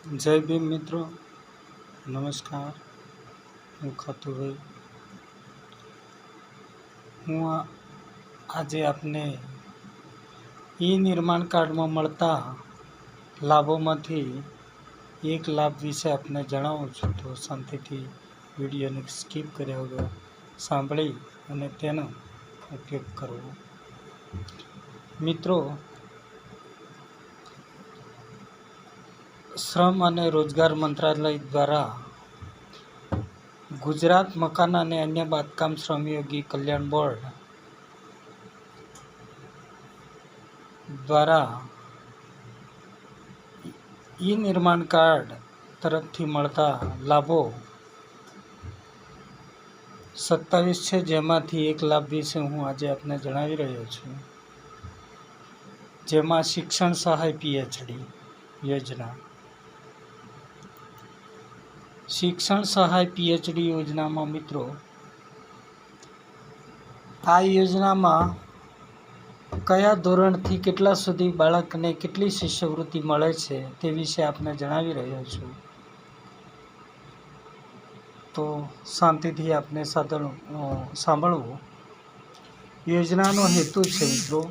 જય ભીમ મિત્રો. નમસ્કાર. હું ખાતુભાઈ. હું આજે આપને ઈ નિર્માણ કાર્ડમાં મળતા લાભોમાંથી એક લાભ વિશે આપને જણાવું છું. તો શાંતિથી વિડીયોને સ્કીપ કર્યા વગર સાંભળી અને તેનો ઉપયોગ કરવો. મિત્રો શ્રમ અને રોજગાર મંત્રાલય દ્વારા ગુજરાત મકાન અને અન્ય બાંધકામ શ્રમયોગી કલ્યાણ બોર્ડ દ્વારા ઈ નિર્માણ કાર્ડ તરફથી મળતા લાભો સત્તાવીસ છે, જેમાંથી એક લાભ વિશે હું આજે આપને જણાવી રહ્યો છું. જેમાં શિક્ષણ સહાય પીએચડી યોજના. શિક્ષણ સહાય પીએચડી યોજનામાં મિત્રો, આ યોજનામાં કયા ધોરણથી કેટલા સુધી બાળકને કેટલી શિષ્યવૃત્તિ મળે છે તે વિશે આપને જણાવી રહ્યો છું. તો શાંતિથી આપને સાંભળવું. યોજનાનો હેતુ છે મિત્રો,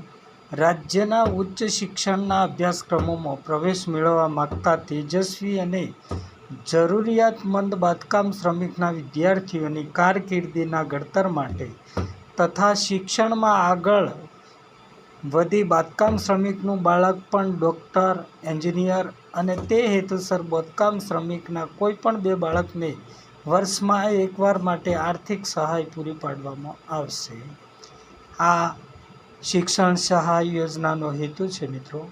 રાજ્યના ઉચ્ચ શિક્ષણના અભ્યાસક્રમોમાં પ્રવેશ મેળવવા માગતા તેજસ્વી અને જરૂરિયાતમંદ બાંધકામ શ્રમિકના વિદ્યાર્થીઓની કારકિર્દીના ઘડતર માટે તથા શિક્ષણમાં આગળ વધી બાંધકામ શ્રમિકનું બાળક પણ ડૉક્ટર, એન્જિનિયર અને તે હેતુસર બાંધકામ શ્રમિકના કોઈપણ બે બાળકને વર્ષમાં એકવાર માટે આર્થિક સહાય પૂરી પાડવામાં આવશે. આ શિક્ષણ સહાય યોજનાનો હેતુ છે મિત્રો.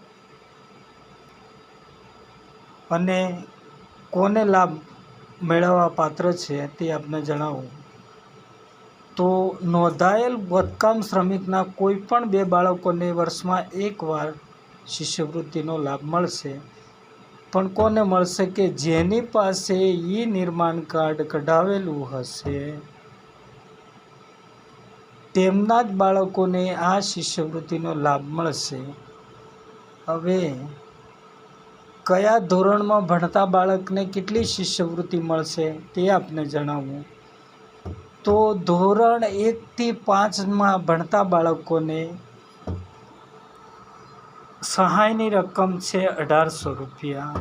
અને કોને લાભ મેળવવા પાત્ર છે તે આપને જણાવું. તો નોંધાયેલ બાંધકામ શ્રમિકના કોઈ પણ બે બાળકોને વર્ષમાં એકવાર શિષ્યવૃત્તિનો લાભ મળશે. પણ કોને મળશે કે જેની પાસે ઈ નિર્માણ કાર્ડ કઢાવેલું હશે? તેમના જ બાળકોને આ શિષ્યવૃત્તિનો લાભ મળશે. હવે કયા ધોરણમાં ભણતા બાળકને કેટલી શિષ્યવૃત્તિ મળશે તે આપને જણાવું. તો ધોરણ એકથી પાંચમાં ભણતા બાળકોને સહાયની રકમ છે અઢારસો રૂપિયા.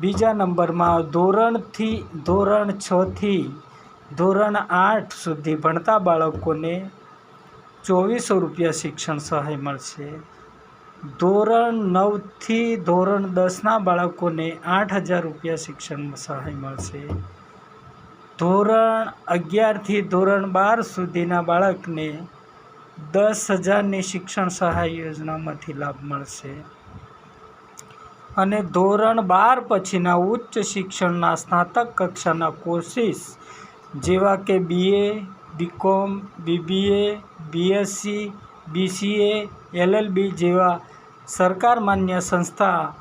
બીજા નંબરમાં ધોરણથી ધોરણ છથી ધોરણ આઠ સુધી ભણતા બાળકોને ચોવીસો રૂપિયા શિક્ષણ સહાય મળશે. ધોરણ નવથી ધોરણ દસના બાળકોને આઠ હજાર રૂપિયા શિક્ષણ સહાય મળશે. ધોરણ અગિયારથી ધોરણ બાર સુધીના બાળકને દસ હજારની શિક્ષણ સહાય યોજનામાંથી લાભ મળશે. અને ધોરણ બાર પછીના ઉચ્ચ શિક્ષણના સ્નાતક કક્ષાના કોર્સિસ જેવા કે BA BCom BBA BSc BCA LLB જેવા સરકાર માન્ય સંસ્થા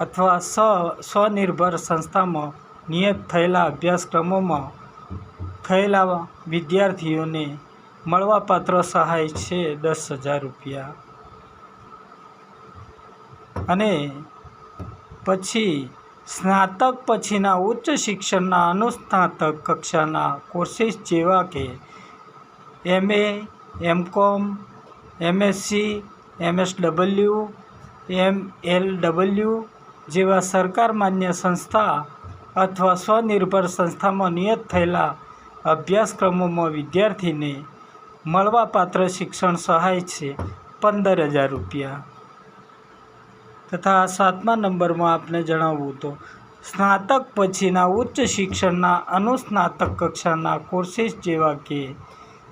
અથવા સ્વ સ્વનિર્ભર સંસ્થામાં નિયત થયેલા અભ્યાસક્રમોમાં થયેલા વિદ્યાર્થીઓને મળવાપાત્ર સહાય છે દસ હજાર રૂપિયા. અને પછી સ્નાતક પછીના ઉચ્ચ શિક્ષણના અનુસ્નાતક કક્ષાના કોર્સિસ જેવા કે MA, MCom, MSc MSW M L W જેવા સરકાર માન્ય સંસ્થા અથવા સ્વનિર્ભર સંસ્થામાં નિયત થયેલા અભ્યાસક્રમોમાં વિદ્યાર્થીને મળવાપાત્ર શિક્ષણ સહાય છે, પંદર હજાર રૂપિયા. તથા સાતમા નંબરમાં આપને જણાવવું તો, સ્નાતક પછીના ઉચ્ચ શિક્ષણના અનુસ્નાતક કક્ષાના કોર્સિસ જેવા કે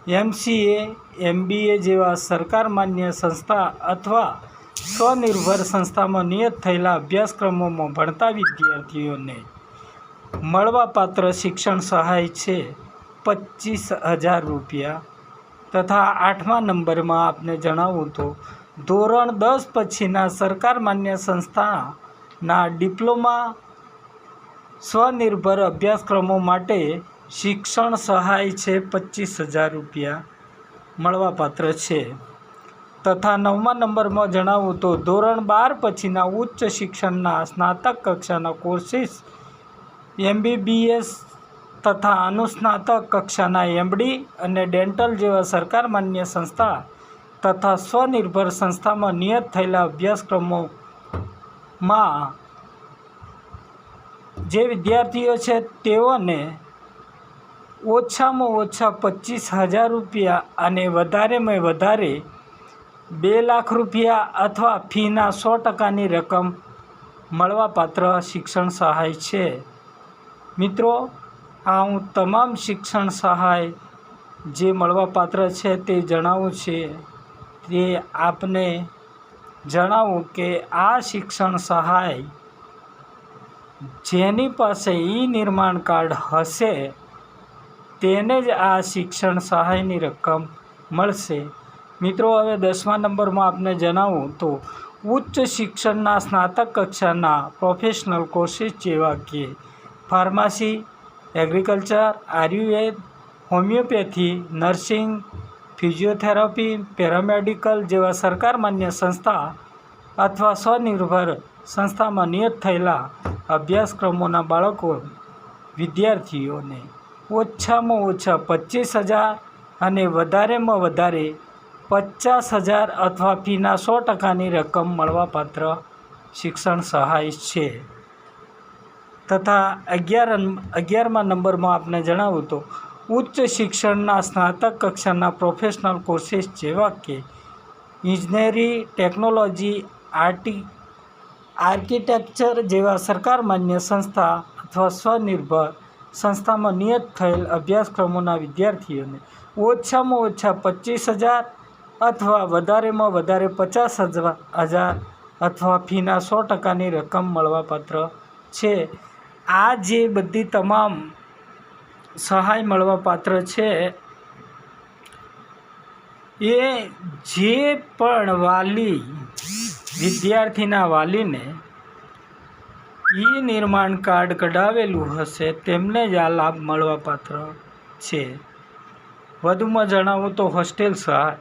એમસીએ, એમબીએ જેવા સરકાર માન્ય સંસ્થા અથવા સ્વનિર્ભર સંસ્થામાં નિયત થયેલા અભ્યાસક્રમોમાં ભણતા વિદ્યાર્થીઓને મળવાપાત્ર શિક્ષણ સહાય છે પચીસ હજાર રૂપિયા. તથા આઠમા નંબરમાં આપને જણાવું તો, ધોરણ દસ પછીના સરકાર માન્ય સંસ્થાના ડિપ્લોમા સ્વનિર્ભર અભ્યાસક્રમો માટે શિક્ષણ સહાય છે પચીસ હજાર રૂપિયા મળવાપાત્ર છે. તથા નવમા નંબરમાં જણાવું તો ધોરણ બાર પછીના ઉચ્ચ શિક્ષણના સ્નાતક કક્ષાના કોર્સિસ, એમબીબીએસ તથા અનુસ્નાતક કક્ષાના એમડી અને ડેન્ટલ જેવા સરકાર માન્ય સંસ્થા તથા સ્વનિર્ભર સંસ્થામાં નિયત થયેલા અભ્યાસક્રમોમાં જે વિદ્યાર્થીઓ છે તેઓને ઓછામાં ઓછા પચીસ હજાર રૂપિયા અને વધારેમાં વધારે બે લાખ રૂપિયા અથવા ફીના સો ટકાની રકમ મળવાપાત્ર શિક્ષણ સહાય છે. મિત્રો, આ હું તમામ શિક્ષણ સહાય જે મળવાપાત્ર છે તે જણાવું છે. તે આપને જણાવું કે આ શિક્ષણ સહાય જેની પાસે ઈ નિર્માણ કાર્ડ હશે તેને જ આ શિક્ષણ સહાયની રકમ મળશે. મિત્રો, હવે દસમા નંબરમાં આપને જણાવું તો, ઉચ્ચ શિક્ષણના સ્નાતક કક્ષાના પ્રોફેશનલ કોર્સિસ જેવા કે pharmacy agriculture Ayurveda homeopathy nursing physiotherapy paramedical જેવા સરકાર માન્ય સંસ્થા અથવા સ્વનિર્ભર સંસ્થામાં નિયત થયેલા અભ્યાસક્રમોના બાળકો, વિદ્યાર્થીઓને ઓછામાં ઓછા પચીસ હજાર અને વધારેમાં વધારે પચાસ હજાર અથવા ફીના સો ટકાની રકમ મળવાપાત્ર શિક્ષણ સહાય છે. તથા અગિયાર અગિયારમા નંબરમાં આપને જણાવું તો, ઉચ્ચ શિક્ષણના સ્નાતક કક્ષાના પ્રોફેશનલ કોર્સિસ જેવા કે ઇજનેરી ટેકનોલોજી આર્ટી આર્કિટેક્ચર જેવા સરકાર માન્ય સંસ્થા અથવા સ્વનિર્ભર સંસ્થામાં નિયત થયેલ અભ્યાસક્રમોના વિદ્યાર્થીઓને ઓછામાં ઓછા પચીસ હજાર અથવા વધારેમાં વધારે પચાસ હજાર અથવા ફીના સો ટકાની રકમ મળવાપાત્ર છે. આ જે બધી તમામ સહાય મળવાપાત્ર છે, એ જે પણ વાલી વિદ્યાર્થીના વાલીને ઈ નિર્માણ કાર્ડ કઢાવેલું હશે તેમને જ આ લાભ મળવાપાત્ર છે. વધુમાં જણાવું તો હોસ્ટેલ સહાય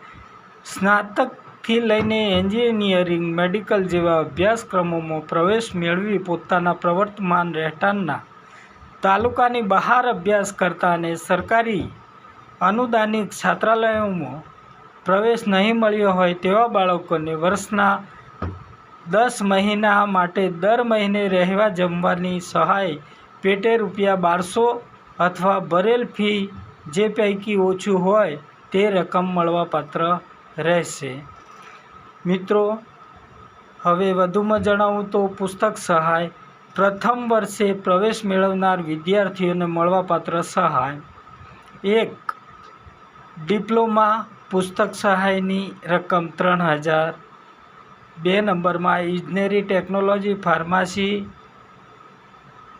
સ્નાતકથી લઈને એન્જિનિયરિંગ, મેડિકલ જેવા અભ્યાસક્રમોમાં પ્રવેશ મેળવી પોતાના પ્રવર્તમાન રહેઠાણના તાલુકાની બહાર અભ્યાસ કરતા સરકારી અનુદાનિત છાત્રાલયોમાં પ્રવેશ નહીં મળ્યો હોય તેવા બાળકોને વર્ષના દસ મહિના માટે દર મહિને રહેવા જમવાની સહાય પેટે રૂપિયા બારસો અથવા ભરેલ ફી જે પૈકી ઓછું હોય તે રકમ મળવાપાત્ર રહેશે. મિત્રો, હવે વધુમાં જણાવું તો પુસ્તક સહાય. પ્રથમ વર્ષે પ્રવેશ મેળવનાર વિદ્યાર્થીઓને મળવાપાત્ર સહાય. એક, ડિપ્લોમા પુસ્તક સહાયની રકમ ત્રણ હજાર બે નંબરમાં ઇજનેરી technology, pharmacy,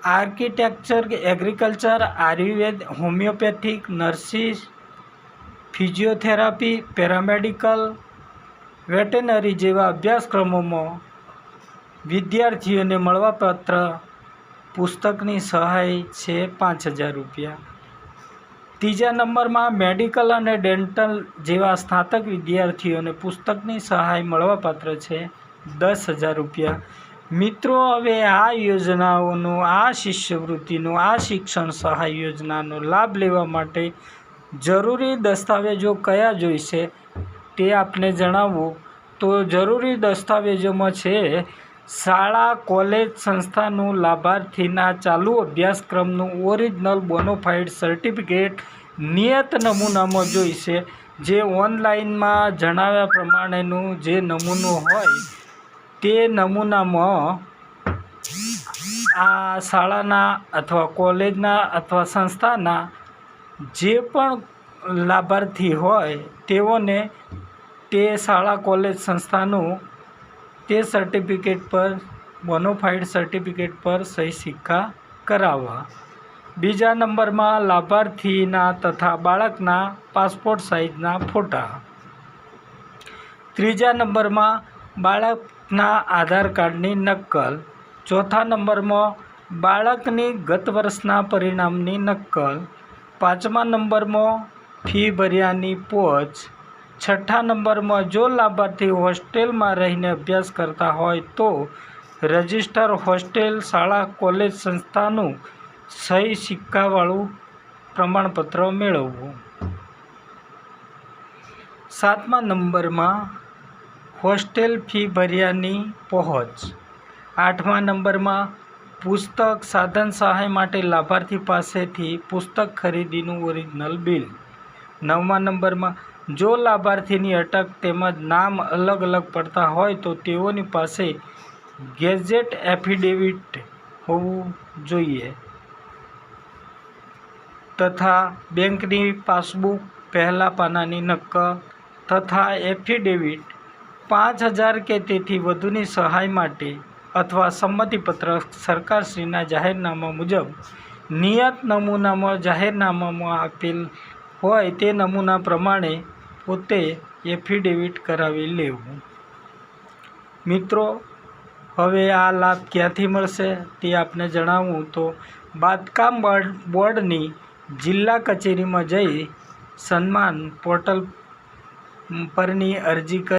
architecture, agriculture, Ayurveda, homeopathic, nurses, physiotherapy, paramedical, veterinary જેવા અભ્યાસક્રમોમાં વિદ્યાર્થીઓને મળવાપાત્ર પુસ્તકની સહાય છે પાંચ હજાર રૂપિયા. ત્રીજા નંબરમાં મેડિકલ અને ડેન્ટલ જેવા સ્નાતક વિદ્યાર્થીઓને પુસ્તકની સહાય મળવાપાત્ર છે, દસ હજાર રૂપિયા. મિત્રો, હવે આ યોજનાઓનો, આ શિષ્યવૃત્તિનો, આ શિક્ષણ સહાય યોજનાનો લાભ લેવા માટે જરૂરી દસ્તાવેજો કયા જોઈશે તે આપને જણાવવું તો જરૂરી દસ્તાવેજોમાં છે શાળા, કોલેજ સંસ્થાનું લાભાર્થીના ચાલુ અભ્યાસક્રમનું ઓરિજિનલ બોનોફાઇડ સર્ટિફિકેટ નિયત નમૂનામાં જોઈશે, જે ઓનલાઈનમાં જણાવ્યા પ્રમાણેનું જે નમૂનો હોય તે નમૂનામાં આ શાળાના અથવા કોલેજના અથવા સંસ્થાના જે પણ લાભાર્થી હોય તેઓને તે શાળા, કોલેજ સંસ્થાનું તે સર્ટિફિકેટ પર બોનોફાઇડ સર્ટિફિકેટ પર સહી સિક્કા કરાવવા. બીજા નંબરમાં લાભાર્થીના તથા બાળકના પાસપોર્ટ સાઇઝના ફોટા. ત્રીજા નંબરમાં બાળકના આધાર કાર્ડની નકલ. ચોથા નંબરમાં બાળકની ગત વર્ષના પરિણામની નકલ. પાંચમા નંબરમાં ફી ભર્યાની પોચ છઠ્ઠા નંબરમાં જો લાભાર્થી હોસ્ટેલમાં રહીને અભ્યાસ કરતા હોય તો રજિસ્ટર હોસ્ટેલ શાળા કોલેજ સંસ્થાનું સહી સિક્કાવાળું પ્રમાણપત્ર મેળવવું. સાતમા નંબરમાં હોસ્ટેલ ફી ભર્યાની પહોંચ. આઠમા નંબરમાં પુસ્તક સાધન સહાય માટે લાભાર્થી પાસેથી પુસ્તક ખરીદીનું ઓરિજિનલ બિલ. નવમા નંબરમાં જો લાભાર્થીની અટક તેમજ નામ અલગ અલગ પડતા હોય તો તેઓની પાસે ગેઝેટ એફિડેવિટ હોવું જોઈએ તથા બેંકની પાસબુક, પહેલા પાનાની નકલ તથા એફિડેવિટ પાંચ હજાર કે તેથી વધુની સહાય માટે અથવા સંમતિપત્ર સરકારશ્રીના જાહેરનામા મુજબ નિયત નમૂનામાં જાહેરનામામાં આપેલ હોય તે નમૂના પ્રમાણે પોતે એફિડેવિટ કરાવી લેવું. મિત્રો, હવે આ લાભ ક્યાંથી મળશે તે આપને જણાવું તો બાંધકામ બોર્ડ બોર્ડની જિલ્લા કચેરીમાં જઈ સન્માન પોર્ટલ પરની અરજી કરી